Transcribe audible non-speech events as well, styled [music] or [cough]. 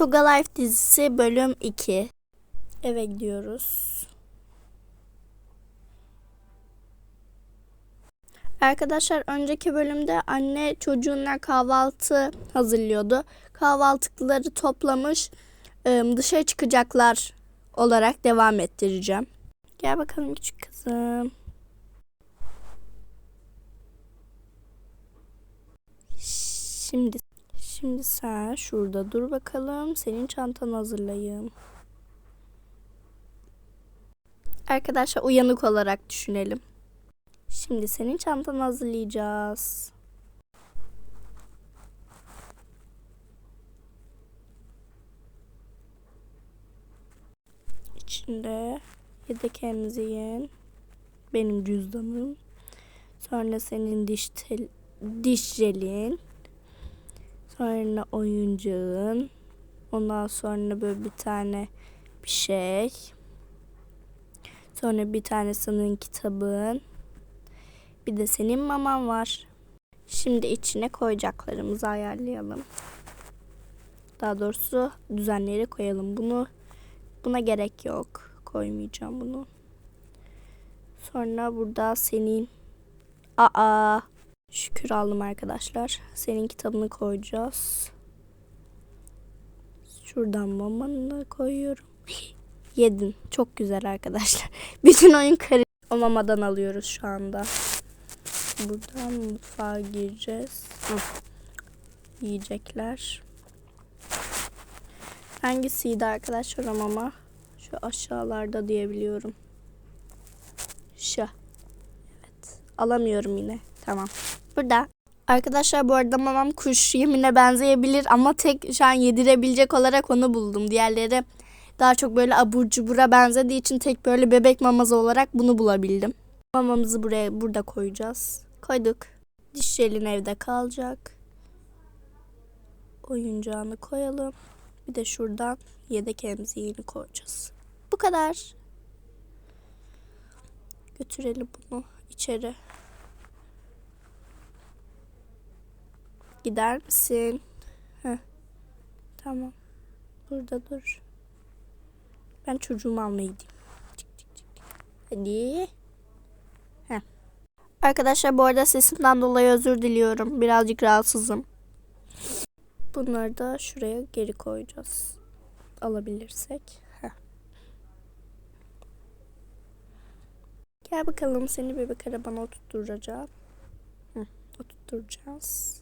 Toga Life dizisi bölüm 2. Eve gidiyoruz. Arkadaşlar önceki bölümde anne çocuğuna kahvaltı hazırlıyordu. Kahvaltıları toplamış ım, dışarı çıkacaklar olarak devam ettireceğim. Gel bakalım küçük kızım. Şimdi şimdi sen şurada dur bakalım. Senin çantanı hazırlayayım. Arkadaşlar uyanık olarak düşünelim. Şimdi senin çantanı hazırlayacağız. İçinde yedek emziğin, benim cüzdanım, sonra senin diş tel, diş jelin, sonra oyuncağın, ondan sonra böyle bir tane bir şey, sonra bir tane senin kitabın, bir de senin maman var. Şimdi içine koyacaklarımızı ayarlayalım. Daha doğrusu düzenleri koyalım. Bunu buna gerek yok. Koymayacağım bunu. Sonra burada senin Aa şükür aldım arkadaşlar. Senin kitabını koyacağız. Şuradan mamanı koyuyorum. [laughs] Yedin. Çok güzel arkadaşlar. [laughs] Bütün oyun karı o mamadan alıyoruz şu anda. Buradan mutfağa gireceğiz. Hı. Yiyecekler. Hangisiydi arkadaşlar o mama? Şu aşağılarda diyebiliyorum. Şu. Evet. Alamıyorum yine. Tamam. Burada. Arkadaşlar bu arada mamam kuş yemine benzeyebilir ama tek şu an yedirebilecek olarak onu buldum. Diğerleri daha çok böyle abur cubura benzediği için tek böyle bebek maması olarak bunu bulabildim. Mamamızı buraya burada koyacağız. Koyduk. Diş jelin evde kalacak. Oyuncağını koyalım. Bir de şuradan yedek emziğini koyacağız. Bu kadar. Götürelim bunu içeri. Gider misin? Heh. Tamam. Burada dur. Ben çocuğumu almaya gideyim. Çık, çık, çık. Hadi. Heh. Arkadaşlar bu arada sesimden dolayı özür diliyorum. Birazcık rahatsızım. Bunları da şuraya geri koyacağız. Alabilirsek. Heh. Gel bakalım seni bebek arabana oturtturacağım. Hı, oturtturacağız.